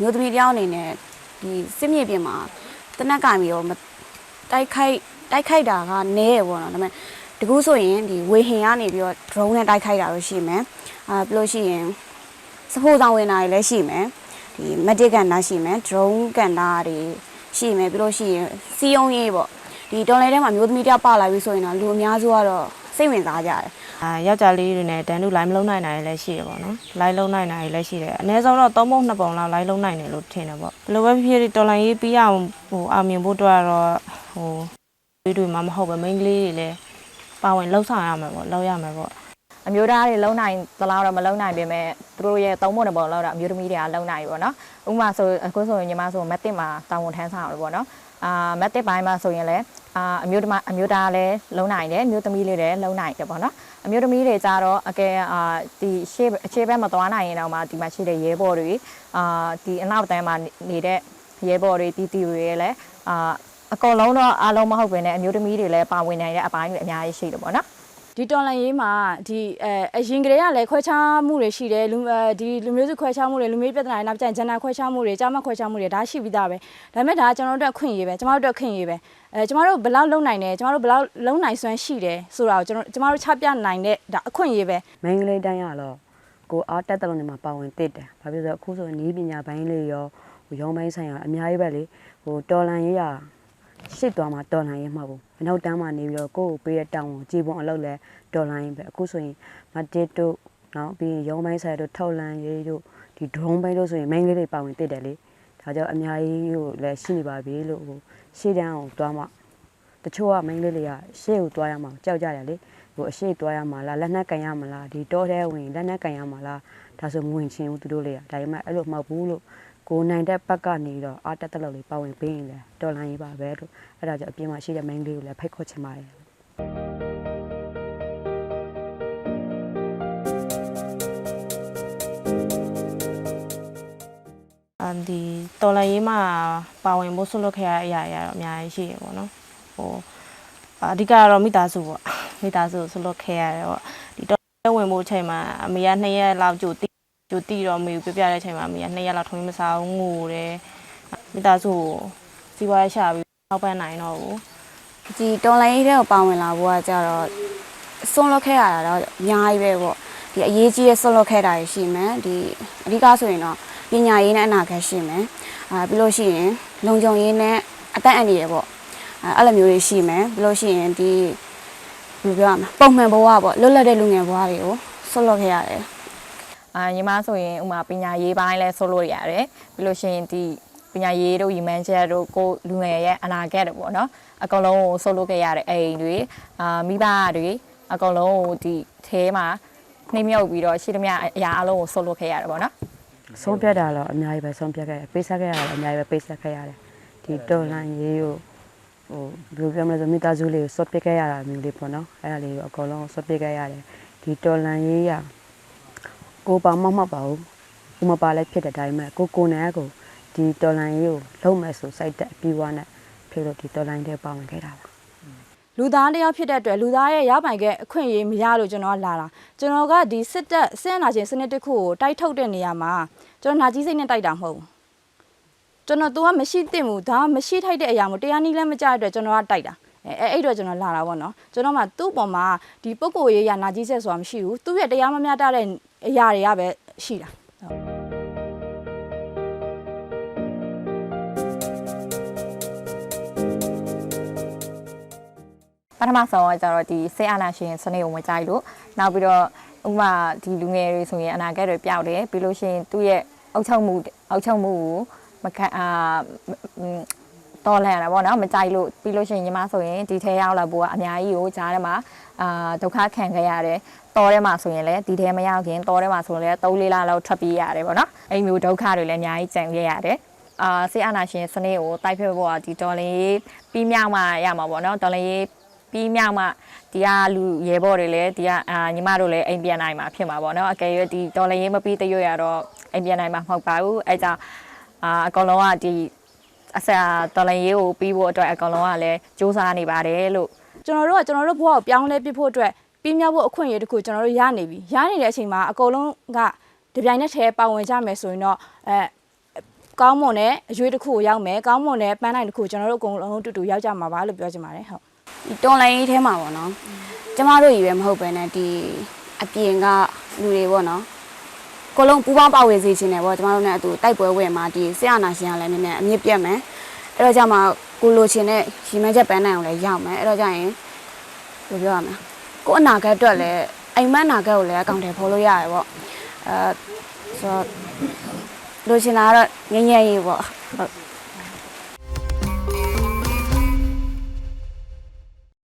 မျိုးသမီးတယောက်အနေနဲ့ဒီစစ်မြေပြင်မှာတနက်ကင်ပြီးတော့မတိုက်ခိုက်တိုက်ခိုက်တာကနည်းရပေါ့နော်ဒါပေမဲ့တကူဆိုရင်ဒီဝေဟင်ကနေပြီးတော့ drone နဲ့တိုက်ခိုက်တာလို့ရှိမယ်အာပြီးလို့ရှိရင်စဖိုးဆောင်ဝင်တာတွေလည်းရှိမယ်ဒီ medic ကန်တာရှိမယ် drone ကန်တာတွေရှိမယ်ပြီးလို့ရှိရင်စီယုံရေးပေါ့ဒီတော်လိုင်းထဲမှာမျိုးသမီးတယောက်ပါလာပြီဆိုရင်တော့လူအများစုကတော့ စိတ်ဝင်စားကြတယ်အာယောက်ျားလေးတွေနဲ့တန်းတူ line မလုံးနိုင်တာတွေလည်းရှိတယ်ပေါ့နော် line လုံးနိုင်တာတွေလည်းရှိတယ်အနည်းဆုံးတော့၃ပုံ၂ပုံလောက် line လုံးနိုင်တယ်လို့ထင်တယ်ပေါ့ဘယ်လိုပဲဖြစ်ဖြစ်တော်လိုင်းရေးပြီးအောင်ဟိုအောင်မြင်ဖို့အတွက်ကတော့ဟိုတွေးတွေမှမဟုတ်ပဲ main ကလေးတွေလည်းပါဝင်လှုပ်ဆောင်ရမှာပေါ့လှုပ်ရမှာပေါ့ အမျိုးသားတွေလုံနိုင်သလားတော့မလုံနိုင်ပေမဲ့သူတို့ရဲ့သုံးဖို့တစ်ပုံလောက်တော့အမျိုးသမီးတွေကလုံနိုင်ပြီပေါ့နော်ဥပမာဆိုအခုဆိုရင်ညီမဆိုမက်တစ်မှာတာဝန်ထမ်းဆောင်ရပေါ့နော်အာမက်တစ်ပိုင်းမှာဆိုရင်လည်းအာအမျိုးသမအမျိုးသားလည်းလုံနိုင်တယ်အမျိုးသမီးလေးလည်းလုံနိုင်တယ်ပေါ့နော်အမျိုးသမီးတွေကြတော့အကဲအာဒီရှေ့အခြေဘက်မသွားနိုင်ရင်တော့မှဒီမှာရှိတဲ့ရဲဘော်တွေအာဒီအနောက်တန်းမှာနေတဲ့ရဲဘော်တွေတီတီတွေလည်းအာအကုန်လုံးတော့အားလုံးမဟုတ်ဘဲနဲ့အမျိုးသမီးတွေလည်းပါဝင်နိုင်တဲ့အပိုင်းတွေအများကြီးရှိတယ်ပေါ့နော် ဒီတော်လန်ရေးမှာဒီအဲအရင်ကတည်းကလည်းခွဲခြားမှုတွေရှိတယ်လူအဲဒီလူမျိုးစုခွဲခြားမှုတွေလူမျိုးပြဿနာတွေနောက်ကျရင်ဂျန်နာခွဲခြားမှုတွေကြားမခွဲခြားမှုတွေဒါရှိပြီးသားပဲဒါပေမဲ့ဒါကကျွန်တော်တို့အတွက်ခွင့်ရေးပဲကျမတို့အတွက်ခွင့်ရေးပဲအဲကျမတို့ဘယ်လောက်လုံနိုင်တယ်ကျမတို့ဘယ်လောက်လုံနိုင်စွမ်းရှိတယ်ဆိုတာကိုကျွန်တော်ကျမတို့ချပြနိုင်တဲ့ဒါအခွင့်ရေးပဲမင်းကလေးတိုင်းရတော့ကိုအားတက်တယ်လို့နေမှာပါဝင်တစ်တယ်။ဘာဖြစ်လို့လဲဆိုတော့အခုဆိုရင်နီးပညာပိုင်းလေးရောဟိုရောင်းပိုင်းဆိုင်ရာအများကြီးပဲလေဟိုတော်လန်ရေးရ ရှစ်သွားမှာတော်လန်ရေးမှာပေါ့။အနောက်တန်းမှာနေပြီးတော့ကိုယ့်ကိုပေးတဲ့တောင်းကိုကြည်ပုံအလုပ်လဲတော်လန်ရေးပဲအခုဆိုရင်မတစ်တို့နော်ပြီးရင်ရောင်းပိုင်းဆိုင်ရာတို့ထောက်လန်ရေးတို့ဒီ drone ပိုင်းတို့ဆိုရင်မင်းကလေးတွေပါဝင်တစ်တယ်လေ။ဒါကြောင့်အများကြီးဟိုလည်းရှိနေပါပြီလို့ဟိုရှေ့တန်းအောင်သွားမှာတချို့ကမိန်းကလေးတွေကရှေ့ကိုသွားရမှာကြောက်ကြတယ်လေဟိုအရှိသွားရမှာလားလက်နက်ကန်ရမှာလားဒီတောထဲဝင်လက်နက်ကန်ရမှာလားဒါဆိုမဝင်ချင်းဘူးသူတို့လေးကဒါပေမဲ့အဲ့လိုမဟုတ်ဘူးလို့ ကိုနိုင်တဲ့ဘက်ကနေတော့အာတက်တက်လို့လေးပါဝင်ပေးရင်လေတော်လိုင်းရေးပါပဲလို့အဲ့ဒါကြောင့်အပြင်မှာရှိတဲ့မိန်းကလေးကိုလည်းဖိတ်ခေါ်ချင်ပါတယ်အမ်ဒီတော်လိုင်းရေးမှာပါဝင်ဖို့ဆွတ်လွတ်ခဲ့ရတဲ့အရာတွေကတော့အများကြီးရှိရပေါ့နော်ဟိုအဓိကကတော့မိသားစုပေါ့မိသားစုကိုဆွတ်လွတ်ခဲ့ရတယ်ပေါ့ဒီတော်လိုင်းဝင်ဖို့အချိန်မှာအမေက2ရက်လောက်ကြိုတိ ကြိုတိတော့မေကိုပြပြတဲ့အချိန်မှာအမေက2ရက်လောက်ထုံးမစားဘူးငိုတယ်မိသားစုကိုစီးပွားရေးရှာပြီးထောက်ပံ့နိုင်တော့ဘူးဒီတော်လိုင်းရေးတဲ့ကိုပါဝင်လာဖို့ကကြတော့ဆွန့်လွတ်ခဲ့ရတာတော့အများကြီးပဲပေါ့ဒီအရေးကြီးတဲ့ဆွန့်လွတ်ခဲ့တာတွေရှိမယ်ဒီအဓိကဆိုရင်တော့ပညာရေးနဲ့အနာဂတ်ရှိမယ်အာပြီးလို့ရှိရင်လုံခြုံရေးနဲ့အသက်အန္တရာယ်ပေါ့အဲအဲ့လိုမျိုးတွေရှိမယ်ပြီးလို့ရှိရင်ဒီဘယ်လိုပြောရမလဲပုံမှန်ဘဝပေါ့လွတ်လပ်တဲ့လူငယ်ဘဝတွေကိုဆွန့်လွတ်ခဲ့ရတယ် အာညီမဆိုရင်ဥမာပညာရေးပိုင်းလဲဆိုလို့ရတယ်ပြီးလို့ရှိရင်ဒီပညာရေးတို့ရီမန်ချက်တို့ကိုလူငယ်ရဲ့အနာဂတ်တွေပေါ့နော်အကောင်လုံးကိုဆိုလို့ခဲ့ရတဲ့အိမ်တွေအာမိဘတွေအကောင်လုံးကိုဒီထဲမှာနှိမ့်မြုပ်ပြီးတော့ရှိသမျှအရာအလုံးကိုဆိုလို့ခဲ့ရတယ်ပေါ့နော်ဆုံးဖြတ်တာတော့အများကြီးပဲဆုံးဖြတ်ခဲ့ရတယ်ပေးဆက်ခဲ့ရတယ်အများကြီးပဲပေးဆက်ခဲ့ရတယ်ဒီတော်လိုင်းရေးကိုဟိုဘယ်လိုပြောမလဲဆိုမိသားစုလေးကိုစော့ပစ်ခဲ့ရတာမျိုးလေးပေါ့နော်အဲ့ဒါလေးကိုအကုန်လုံးစော့ပစ်ခဲ့ရတယ်ဒီတော်လိုင်းရေးရ ကိုပါမမပါဘူးကိုမပါလည်းဖြစ်တဲ့ဒါပေမဲ့ကိုကိုနိုင်ကိုဒီတော်လိုင်းရေးကိုလုံးမဲ့ဆိုစိုက်တဲ့အပြီးဝါနဲ့ဖြစ်လို့ဒီတော်လိုင်းတွေပါဝင်ခဲ့တာပါလူသားတစ်ယောက်ဖြစ်တဲ့အတွက်လူသားရဲ့ရပိုင်ကအခွင့်အရေးမရလို့ကျွန်တော်ကလာတာကျွန်တော်ကဒီစစ်တပ်စစ်အာဏာရှင်စနစ်တစ်ခုကိုတိုက်ထုတ်တဲ့နေရာမှာကျွန်တော်နာကြီးစိတ်နဲ့တိုက်တာမဟုတ်ဘူးကျွန်တော် तू ကမရှိသင့်ဘူးဒါကမရှိထိုက်တဲ့အရာမို့တရားနည်းလည်းမကြတဲ့အတွက်ကျွန်တော်ကတိုက်တာအဲအဲ့အဲ့အတွက်ကျွန်တော်လာတာပေါ့နော်ကျွန်တော်မှသူ့ပေါ်မှာဒီပုံကိုရေးရနာကြီးဆက်ဆိုတာမရှိဘူးသူ့ရဲ့တရားမမျှတတဲ့ အရာတွေကပဲရှိတာပထမဆုံးကကျတော့ဒီစေအာနာရှင်စနစ်ကိုမကြိုက်လို့နောက်ပြီးတော့ဥပမာဒီလူငယ်တွေဆိုရင်အနာဂတ်တွေပျောက်တယ်ပြီးလို့ရှိရင်သူ့ရဲ့အုပ်ချုပ်မှုအုပ်ချုပ်မှုကိုမခံအာ တော်လန်ရတာပေါ့နော်မကြိုက်လို့ပြီးလို့ရှိရင်ညီမဆိုရင်ဒီထဲရောက်လာဖို့ကအများကြီးကိုကြားထဲမှာအာဒုက္ခခံခဲ့ရတယ်တော်ထဲမှာဆိုရင်လည်းဒီထဲမရောက်ခင်တော်ထဲမှာဆိုရင်လည်း3-4လလောက်ထွက်ပြေးရတယ်ပေါ့နော်အဲ့မျိုးဒုက္ခတွေလည်းအများကြီးကြံခဲ့ရတယ်အာစေအာနာရှင်စနစ်ကိုတိုက်ဖျက်ဖို့ကဒီဒေါ်လေးပြီးမြောက်မှရမှာပေါ့နော်ဒေါ်လေးပြီးမြောက်မှဒီကလူရဲဘော်တွေလည်းဒီကအာညီမတို့လည်းအိမ်ပြန်နိုင်မှာဖြစ်မှာပေါ့နော်အကယ်၍ဒီဒေါ်လေးမပြီးတရွရတော့အိမ်ပြန်နိုင်မှာမဟုတ်ပါဘူးအဲကြောင့်အာအကောင်လုံးကဒီ အဆက်ဒေါ်လေးကိုပြီးဖို့အတွက်အကောင်လုံးကလည်းစူးစမ်းနေပါတယ်လို့ကျွန်တော်တို့ကကျွန်တော်တို့ဘဝကိုပြောင်းလဲပြဖို့အတွက်ပြီးမြောက်ဖို့အခွင့်အရေးတစ်ခုကျွန်တော်တို့ရနေပြီရနေတဲ့အချိန်မှာအကုန်လုံးကဒီပြိုင်နဲ့ထဲပါဝင်ကြမယ်ဆိုရင်တော့အဲကောင်းမွန်တဲ့အရွေးတစ်ခုကိုရောက်မယ်ကောင်းမွန်တဲ့ပန်းတိုင်းတစ်ခုကိုကျွန်တော်တို့အကုန်လုံးအတူတူရောက်ကြမှာပါလို့ပြောချင်ပါတယ်ဟုတ်ဒီတွန်လိုင်းရေးထဲမှာပေါ့နော်ကျမတို့ကြီးပဲမဟုတ်ပဲနဲ့ဒီအပြင်ကလူတွေပေါ့နော် ကိုလုံးပူပေါင်းပါဝေစေခြင်းနဲ့ပေါ့ကျမတို့နဲ့အတူတိုက်ပွဲဝင်မှာဒီဆရာနာရှင်ကလည်းနည်းနည်းအမြင့်ပြတ်မယ်အဲ့တော့ကြမှာကိုလိုချင်တဲ့ရီမန်းချက်ပန်းနိုင်အောင်လည်းရောက်မယ်အဲ့တော့ကြရင်ဘယ်လိုပြောရမလဲကိုအနာဂတ်အတွက်လည်းအိမ်မက်အနာဂတ်ကိုလည်းအကောင့်ထဲဖော်လို့ရတယ်ပေါ့အဲဆိုတော့လိုချင်တာကတော့ငញ្ញရေးပေါ့ဟုတ်